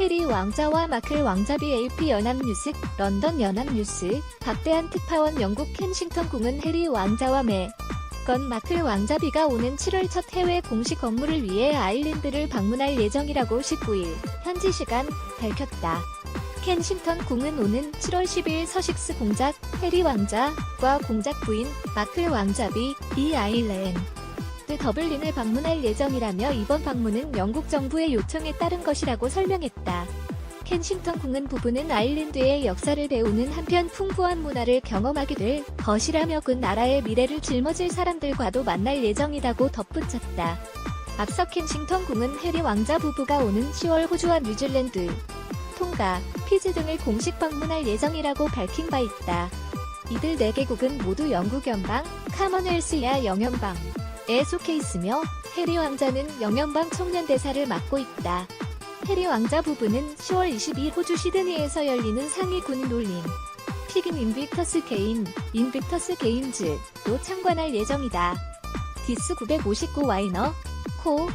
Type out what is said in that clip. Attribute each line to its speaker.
Speaker 1: 해리 왕자와 마클 왕자비 AP 연합뉴스, 런던 연합뉴스, 박대한 특파원 영국 켄싱턴 궁은 해리 왕자와 매. 건 마클 왕자비가 오는 7월 첫 해외 공식 업무를 위해 아일랜드를 방문할 예정이라고 19일 현지 시간 밝혔다. 켄싱턴 궁은 오는 7월 10일 서식스 공작 해리 왕자과 공작 부인 마클 왕자비 이 아일랜드 더블린을 방문할 예정이라며 이번 방문은 영국 정부의 요청에 따른 것이라고 설명했다. 켄싱턴 궁은 부부는 아일랜드의 역사를 배우는 한편 풍부한 문화를 경험하게 될 것이라며 그 나라의 미래를 짊어질 사람들과도 만날 예정이라고 덧붙였다. 앞서 켄싱턴 궁은 해리 왕자 부부가 오는 10월 호주와 뉴질랜드, 통가, 피지 등을 공식 방문할 예정이라고 밝힌 바 있다. 이들 4개국은 모두 영국 연방, 카먼웰스야 영연방에 속해 있으며 해리 왕자는 영연방 청년대사를 맡고 있다. 해리 왕자 부부는 10월 22일 호주 시드니에서 열리는 상위 군 롤링 피긴 인빅터스 게임, 인빅터스 게임즈도 참관할 예정이다. 디스 959 와이너, 코,